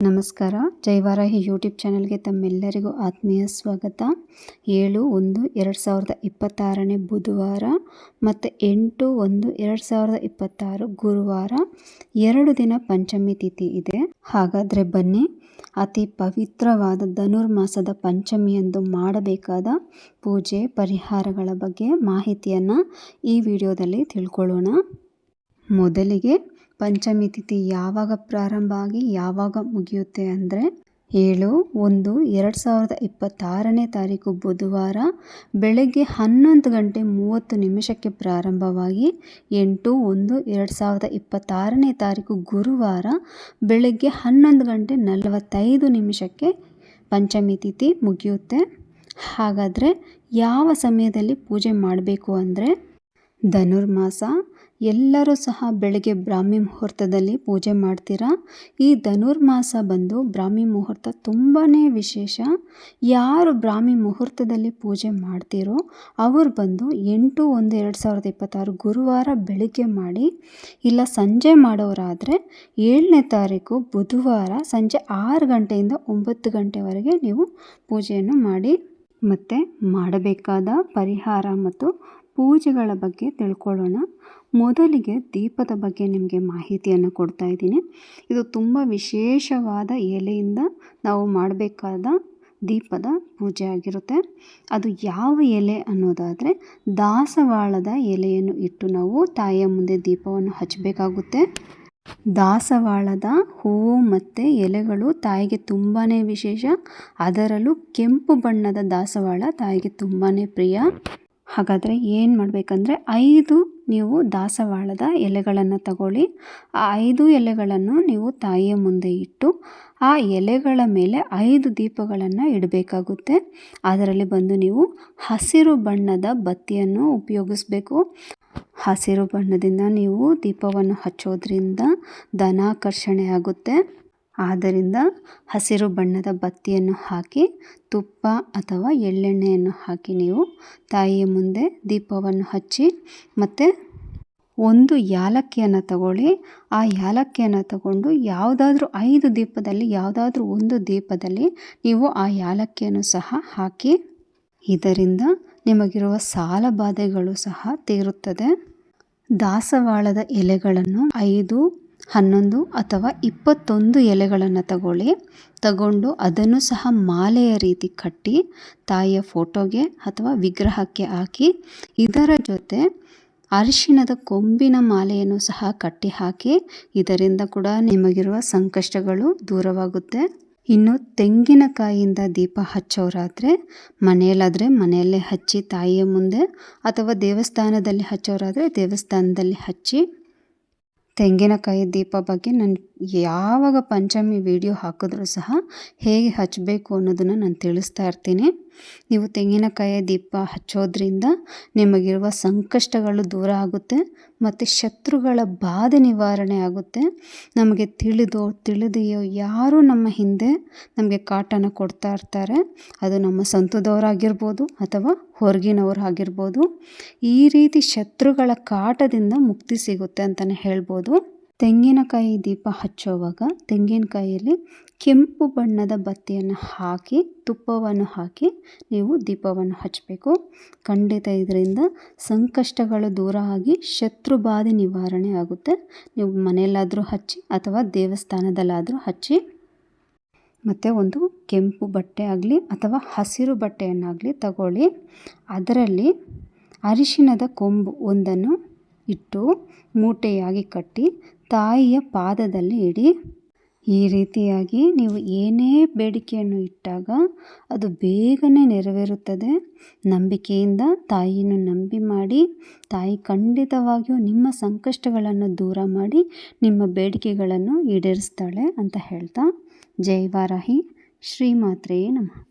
ನಮಸ್ಕಾರ. ಜೈವಾರಾಹಿ ಯೂಟ್ಯೂಬ್ ಚಾನಲ್ಗೆ ತಮ್ಮೆಲ್ಲರಿಗೂ ಆತ್ಮೀಯ ಸ್ವಾಗತ. ಏಳು ಒಂದು ಎರಡು ಸಾವಿರದ ಇಪ್ಪತ್ತಾರನೇ ಬುಧವಾರ ಮತ್ತು ಎಂಟು ಒಂದು ಎರಡು ಸಾವಿರದ ಇಪ್ಪತ್ತಾರು ಗುರುವಾರ ಎರಡು ದಿನ ಪಂಚಮಿ ತಿಥಿ ಇದೆ. ಹಾಗಾದರೆ ಬನ್ನಿ, ಅತಿ ಪವಿತ್ರವಾದ ಧನುರ್ಮಾಸದ ಪಂಚಮಿಯಂದು ಮಾಡಬೇಕಾದ ಪೂಜೆ ಪರಿಹಾರಗಳ ಬಗ್ಗೆ ಮಾಹಿತಿಯನ್ನು ಈ ವಿಡಿಯೋದಲ್ಲಿ ತಿಳ್ಕೊಳ್ಳೋಣ. ಮೊದಲಿಗೆ ಪಂಚಮಿ ತಿಥಿ ಯಾವಾಗ ಪ್ರಾರಂಭ ಆಗಿ ಯಾವಾಗ ಮುಗಿಯುತ್ತೆ ಅಂದರೆ ಏಳು, ಒಂದು, ಎರಡು ಸಾವಿರದ ಇಪ್ಪತ್ತಾರನೇ ತಾರೀಕು ಬುಧವಾರ ಬೆಳಗ್ಗೆ ಹನ್ನೊಂದು ಗಂಟೆ ಮೂವತ್ತು ನಿಮಿಷಕ್ಕೆ ಪ್ರಾರಂಭವಾಗಿ ಎಂಟು, ಒಂದು, ಎರಡು ಸಾವಿರದ ಇಪ್ಪತ್ತಾರನೇ ತಾರೀಕು ಗುರುವಾರ ಬೆಳಗ್ಗೆ ಹನ್ನೊಂದು ಗಂಟೆ ನಲವತ್ತೈದು ನಿಮಿಷಕ್ಕೆ ಪಂಚಮಿ ತಿಥಿ ಮುಗಿಯುತ್ತೆ. ಹಾಗಾದರೆ ಯಾವ ಸಮಯದಲ್ಲಿ ಪೂಜೆ ಮಾಡಬೇಕು ಅಂದರೆ ಧನುರ್ಮಾಸ ಎಲ್ಲರೂ ಸಹ ಬೆಳಗ್ಗೆ ಬ್ರಾಹ್ಮಿ ಮುಹೂರ್ತದಲ್ಲಿ ಪೂಜೆ ಮಾಡ್ತೀರಾ? ಈ ಧನುರ್ಮಾಸ ಬಂದು ಬ್ರಾಹ್ಮಿ ಮುಹೂರ್ತ ತುಂಬಾ ವಿಶೇಷ. ಯಾರು ಬ್ರಾಹ್ಮಿ ಮುಹೂರ್ತದಲ್ಲಿ ಪೂಜೆ ಮಾಡ್ತೀರೋ ಅವರು ಬಂದು ಎಂಟು ಒಂದು ಎರಡು ಸಾವಿರದ ಇಪ್ಪತ್ತಾರು ಗುರುವಾರ ಬೆಳಗ್ಗೆ ಮಾಡಿ, ಇಲ್ಲ ಸಂಜೆ ಮಾಡೋರಾದರೆ ಏಳನೇ ತಾರೀಕು ಬುಧವಾರ ಸಂಜೆ ಆರು ಗಂಟೆಯಿಂದ ಒಂಬತ್ತು ಗಂಟೆವರೆಗೆ ನೀವು ಪೂಜೆಯನ್ನು ಮಾಡಿ, ಮತ್ತು ಮಾಡಬೇಕಾದ ಪರಿಹಾರ ಮತ್ತು ಪೂಜೆಗಳ ಬಗ್ಗೆ ತಿಳ್ಕೊಳ್ಳೋಣ. ಮೊದಲಿಗೆ ದೀಪದ ಬಗ್ಗೆ ನಿಮಗೆ ಮಾಹಿತಿಯನ್ನು ಕೊಡ್ತಾ ಇದ್ದೀನಿ. ಇದು ತುಂಬ ವಿಶೇಷವಾದ ಎಲೆಯಿಂದ ನಾವು ಮಾಡಬೇಕಾದ ದೀಪದ ಪೂಜೆ ಆಗಿರುತ್ತೆ. ಅದು ಯಾವ ಎಲೆ ಅನ್ನೋದಾದರೆ ದಾಸವಾಳದ ಎಲೆಯನ್ನು ಇಟ್ಟು ನಾವು ತಾಯಿಯ ಮುಂದೆ ದೀಪವನ್ನು ಹಚ್ಚಬೇಕಾಗುತ್ತೆ. ದಾಸವಾಳದ ಹೂವು ಮತ್ತು ಎಲೆಗಳು ತಾಯಿಗೆ ತುಂಬಾ ವಿಶೇಷ. ಅದರಲ್ಲೂ ಕೆಂಪು ಬಣ್ಣದ ದಾಸವಾಳ ತಾಯಿಗೆ ತುಂಬಾ ಪ್ರಿಯ. ಹಾಗಾದರೆ ಏನು ಮಾಡಬೇಕಂದ್ರೆ ಐದು ನೀವು ದಾಸವಾಳದ ಎಲೆಗಳನ್ನು ತಗೊಳ್ಳಿ. ಆ ಐದು ಎಲೆಗಳನ್ನು ನೀವು ತಾಯಿಯ ಮುಂದೆ ಇಟ್ಟು, ಆ ಎಲೆಗಳ ಮೇಲೆ ಐದು ದೀಪಗಳನ್ನು ಇಡಬೇಕಾಗುತ್ತೆ. ಅದರಲ್ಲಿ ಬಂದು ನೀವು ಹಸಿರು ಬಣ್ಣದ ಬತ್ತಿಯನ್ನು ಉಪಯೋಗಿಸಬೇಕು. ಹಸಿರು ಬಣ್ಣದಿಂದ ನೀವು ದೀಪವನ್ನು ಹಚ್ಚೋದ್ರಿಂದ ಧನಾಕರ್ಷಣೆ ಆಗುತ್ತೆ. ಆದ್ದರಿಂದ ಹಸಿರು ಬಣ್ಣದ ಬತ್ತಿಯನ್ನು ಹಾಕಿ, ತುಪ್ಪ ಅಥವಾ ಎಳ್ಳೆಣ್ಣೆಯನ್ನು ಹಾಕಿ ನೀವು ತಾಯಿಯ ಮುಂದೆ ದೀಪವನ್ನು ಹಚ್ಚಿ ಮತ್ತು ಒಂದು ಯಾಲಕ್ಕಿಯನ್ನು ತಗೊಳ್ಳಿ. ಆ ಯಾಲಕ್ಕಿಯನ್ನು ತಗೊಂಡು ಯಾವುದಾದ್ರೂ ಐದು ದೀಪದಲ್ಲಿ, ಯಾವುದಾದ್ರೂ ಒಂದು ದೀಪದಲ್ಲಿ ನೀವು ಆ ಯಾಲಕ್ಕಿಯನ್ನು ಸಹ ಹಾಕಿ, ಇದರಿಂದ ನಿಮಗಿರುವ ಸಾಲ ಬಾಧೆಗಳು ಸಹ ತೀರುತ್ತದೆ. ದಾಸವಾಳದ ಎಲೆಗಳನ್ನು ಐದು ಹನ್ನೊಂದು ಅಥವಾ ಇಪ್ಪತ್ತೊಂದು ಎಲೆಗಳನ್ನು ತಗೊಳ್ಳಿ. ತಗೊಂಡು ಅದನ್ನು ಸಹ ಮಾಲೆಯ ರೀತಿ ಕಟ್ಟಿ ತಾಯಿಯ ಫೋಟೋಗೆ ಅಥವಾ ವಿಗ್ರಹಕ್ಕೆ ಹಾಕಿ, ಇದರ ಜೊತೆ ಅರಿಶಿಣದ ಕೊಂಬಿನ ಮಾಲೆಯನ್ನು ಸಹ ಕಟ್ಟಿ ಹಾಕಿ, ಇದರಿಂದ ಕೂಡ ನಿಮಗಿರುವ ಸಂಕಷ್ಟಗಳು ದೂರವಾಗುತ್ತೆ. ಇನ್ನು ತೆಂಗಿನಕಾಯಿಯಿಂದ ದೀಪ ಹಚ್ಚೋರಾದರೆ, ಮನೆಯಲ್ಲಾದರೆ ಮನೆಯಲ್ಲೇ ಹಚ್ಚಿ ತಾಯಿಯ ಮುಂದೆ ಅಥವಾ ದೇವಸ್ಥಾನದಲ್ಲಿ ಹಚ್ಚೋರಾದರೆ ದೇವಸ್ಥಾನದಲ್ಲಿ ಹಚ್ಚಿ ತೆಂಗಿನಕಾಯಿ ದೀಪ ಬಗ್ಗೆ ನಾನು ಯಾವಾಗ ಪಂಚಮಿ ವಿಡಿಯೋ ಹಾಕಿದ್ರೂ ಸಹ ಹೇಗೆ ಹಚ್ಚಬೇಕು ಅನ್ನೋದನ್ನು ನಾನು ತಿಳಿಸ್ತಾ ಇರ್ತೀನಿ. ನೀವು ತೆಂಗಿನಕಾಯಿ ದೀಪ ಹಚ್ಚೋದ್ರಿಂದ ನಿಮಗಿರುವ ಸಂಕಷ್ಟಗಳು ದೂರ ಆಗುತ್ತೆ ಮತ್ತು ಶತ್ರುಗಳ ಬಾಧೆ ನಿವಾರಣೆ ಆಗುತ್ತೆ. ನಮಗೆ ತಿಳಿದೋ, ತಿಳಿದೆಯೋ ಯಾರು ನಮ್ಮ ಹಿಂದೆ ನಮಗೆ ಕಾಟನ ಕೊಡ್ತಾ ಇರ್ತಾರೆ. ಅದು ನಮ್ಮ ಸ್ವಂತದವರಾಗಿರ್ಬೋದು ಅಥವಾ ಹೊರಗಿನವರು ಆಗಿರ್ಬೋದು ಈ ರೀತಿ ಶತ್ರುಗಳ ಕಾಟದಿಂದ ಮುಕ್ತಿ ಸಿಗುತ್ತೆ ಅಂತಲೇ ಹೇಳ್ಬೋದು. ತೆಂಗಿನಕಾಯಿ ದೀಪ ಹಚ್ಚೋವಾಗ ತೆಂಗಿನಕಾಯಿಯಲ್ಲಿ ಕೆಂಪು ಬಣ್ಣದ ಬತ್ತಿಯನ್ನು ಹಾಕಿ, ತುಪ್ಪವನ್ನು ಹಾಕಿ ನೀವು ದೀಪವನ್ನು ಹಚ್ಚಬೇಕು. ಖಂಡಿತ ಇದರಿಂದ ಸಂಕಷ್ಟಗಳು ದೂರ ಆಗಿ ಶತ್ರು ಬಾಧೆ ನಿವಾರಣೆ ಆಗುತ್ತೆ. ನೀವು ಮನೆಯಲ್ಲಾದರೂ ಹಚ್ಚಿ ಅಥವಾ ದೇವಸ್ಥಾನದಲ್ಲಾದರೂ ಹಚ್ಚಿ, ಮತ್ತು ಒಂದು ಕೆಂಪು ಬಟ್ಟೆ ಆಗಲಿ ಅಥವಾ ಹಸಿರು ಬಟ್ಟೆಯನ್ನಾಗಲಿ ತಗೊಳ್ಳಿ. ಅದರಲ್ಲಿ ಅರಿಶಿಣದ ಕೊಂಬು ಒಂದನ್ನು ಇಟ್ಟು ಮೂಟೆಯಾಗಿ ಕಟ್ಟಿ ತಾಯಿಯ ಪಾದದಲ್ಲಿ ಇಡಿ. ಈ ರೀತಿಯಾಗಿ ನೀವು ಏನೇ ಬೇಡಿಕೆಯನ್ನು ಇಟ್ಟಾಗ ಅದು ಬೇಗನೆ ನೆರವೇರುತ್ತದೆ. ನಂಬಿಕೆಯಿಂದ ತಾಯಿಯನ್ನು ನಂಬಿ ಮಾಡಿ, ತಾಯಿ ಖಂಡಿತವಾಗಿಯೂ ನಿಮ್ಮ ಸಂಕಷ್ಟಗಳನ್ನು ದೂರ ಮಾಡಿ, ನಿಮ್ಮ ಬೇಡಿಕೆಗಳನ್ನು ಈಡೇರಿಸ್ತಾಳೆ ಅಂತ ಹೇಳ್ತಾ. ಜೈ ವಾರಾಹಿ. ಶ್ರೀಮಾತ್ರೆಯೇ ನಮಃ.